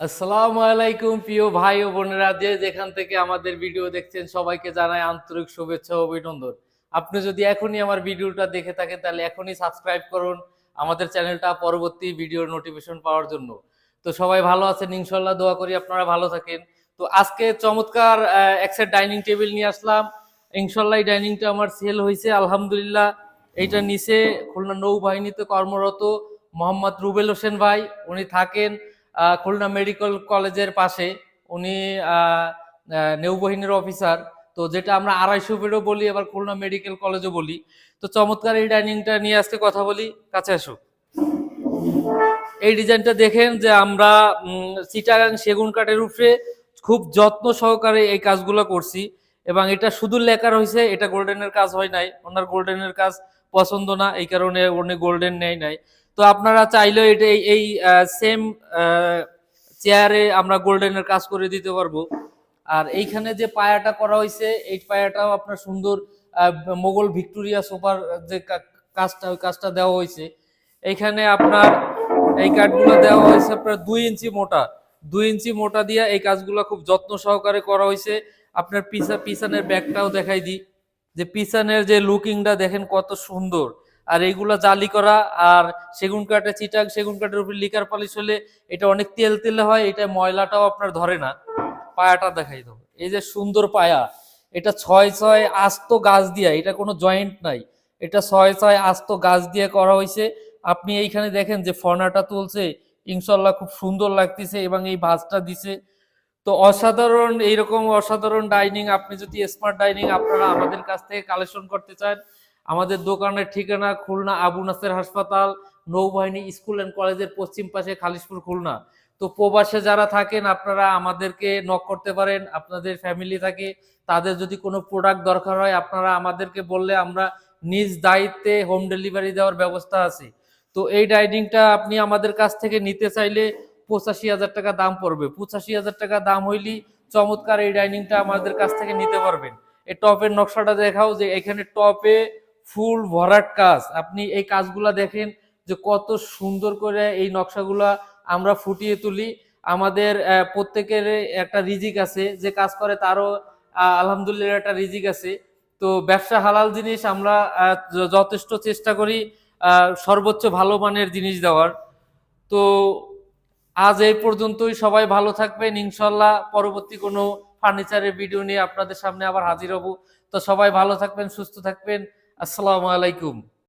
আসসালামু আলাইকুম, প্রিয় ভাই ও বোনেরা। যে যেখান থেকে আমাদের ভিডিও দেখছেন, সবাইকে জানাই আন্তরিক শুভেচ্ছা ও অভিনন্দন। আপনি যদি এখনই আমার ভিডিওটা দেখে থাকেন, তাহলে এখনই সাবস্ক্রাইব করুন আমাদের চ্যানেলটা পরবর্তী ভিডিওর নোটিফিকেশন পাওয়ার জন্য। তো সবাই ভালো আছেন ইনশাল্লাহ দোয়া করি আপনারা ভালো থাকেন। তো আজকে চমৎকার এক সেট ডাইনিং টেবিল নিয়ে আসলাম। ইনশাল্লাহ এই ডাইনিংটা আমার সেল হয়েছে আলহামদুলিল্লাহ। এইটা নিচে খুলনা নৌবাহিনীতে কর্মরত মোহাম্মদ রুবেল হোসেন ভাই, উনি থাকেন। খুলনা মেডিকেল কলেজের পাশে উনি নৌবাহিনীর অফিসার। তো যেটা আমরা আড়াইশো ফিটও বলি, আবার খুলনা মেডিকেল কলেজও বলি। তো চমৎকার এই ডাইনিংটা নিয়ে আজকে কথা বলি। কাছে আসো এই ডিজাইনটা দেখেন যে আমরা চিটাগাং সেগুন কাঠের উপরে খুব যত্ন সহকারে এই কাজগুলো করছি। এবং এটা শুধু লেখার হয়েছে এটা গোল্ডেনের কাজ হয় নাই। ওনার গোল্ডেনের কাজ পছন্দ না, এই কারণে উনি গোল্ডেন নেয় নাই। তো আপনারা চাইলেও এটা এই- সেম চেয়ারে আমরা গোল্ডেনের কাজ করে দিতে পারব। আর এইখানে যে পায়াটা করা হয়েছে এই পায়াটাও আপনার সুন্দর মোগল ভিক্টোরিয়া সোফার যে কাজটা, ওই কাজটা দেওয়া হয়েছে এইখানে আপনার এই কাঠগুলো দেওয়া হয়েছে আপনার দুই ইঞ্চি মোটা। দুই ইঞ্চি মোটা দিয়ে এই কাজগুলো খুব যত্ন সহকারে করা হয়েছে আপনার পিছা পিছনের ব্যাগটাও দেখাই দিই। যে পিছনের যে লুকিংটা দেখেন কত সুন্দর। আর এইগুলা জালি করা, আর সেগুন কাঠে চিটাং সেগুন কাঠের উপর লিকার পালিশ হলে এটা অনেক তেল তেলে হয়, এটা ময়লাটাও আপনার ধরে না। পায়াটা দেখাই দেবো। এই যে সুন্দর পায়া, এটা ছয় ছয় আস্ত গাছ দিয়া, এটা কোনো জয়েন্ট নাই। এটা ছয় ছয় আস্ত গাছ দিয়ে করা হয়েছে আপনি এইখানে দেখেন যে ফনাটা তুলছে, ইনশাল্লাহ খুব সুন্দর লাগতেছে এবং এই ভাঁজটা দিছে। তো অসাধারণ, এইরকম অসাধারণ ডাইনিং আপনি যদি স্মার্ট ডাইনিং আপনারা আমাদের কাছ থেকে কালেকশন করতে চান আমাদের দোকানের ঠিকানা খুলনা আবু নাসের হাসপাতাল, নৌবাহিনী স্কুল অ্যান্ড কলেজের পশ্চিম পাশে খালিশপুর, খুলনা। তো প্রবাসে যারা থাকেন, আপনারা আমাদেরকে নক করতে পারেন, আপনাদের ফ্যামিলি থাকে। তাদের যদি কোনো প্রোডাক্ট দরকার হয়, আপনারা আমাদেরকে বললে আমরা নিজ দায়িত্বে হোম ডেলিভারি দেওয়ার ব্যবস্থা আছে। তো এই ডাইনিংটা আপনি আমাদের কাছ থেকে নিতে চাইলে পঁচাশি হাজার টাকা দাম পড়বে। পঁচাশি হাজার টাকা দাম হইলেই চমৎকার এই ডাইনিংটা আমাদের কাছ থেকে নিতে পারবেন। এই টপের নকশাটা দেখাও যে এখানে টপে ফুল ভরাট কাজ। আপনি এই কাজগুলা দেখেন যে কত সুন্দর করে এই নকশাগুলা আমরা ফুটিয়ে তুলি। আমাদের প্রত্যেকের একটা রিজিক আছে যে কাজ করে তারও আলহামদুলিল্লাহ একটা রিজিক আছে। তো ব্যবসা হালাল জিনিস আমরা যথেষ্ট চেষ্টা করি সর্বোচ্চ ভালো মানের জিনিস দেওয়ার। তো আজ এই পর্যন্তই। সবাই ভালো থাকবেন। ইনশাল্লাহ পরবর্তী কোনো ফার্নিচারের ভিডিও নিয়ে আপনাদের সামনে আবার হাজির হব। তো সবাই ভালো থাকবেন, সুস্থ থাকবেন। আসসালামু আলাইকুম।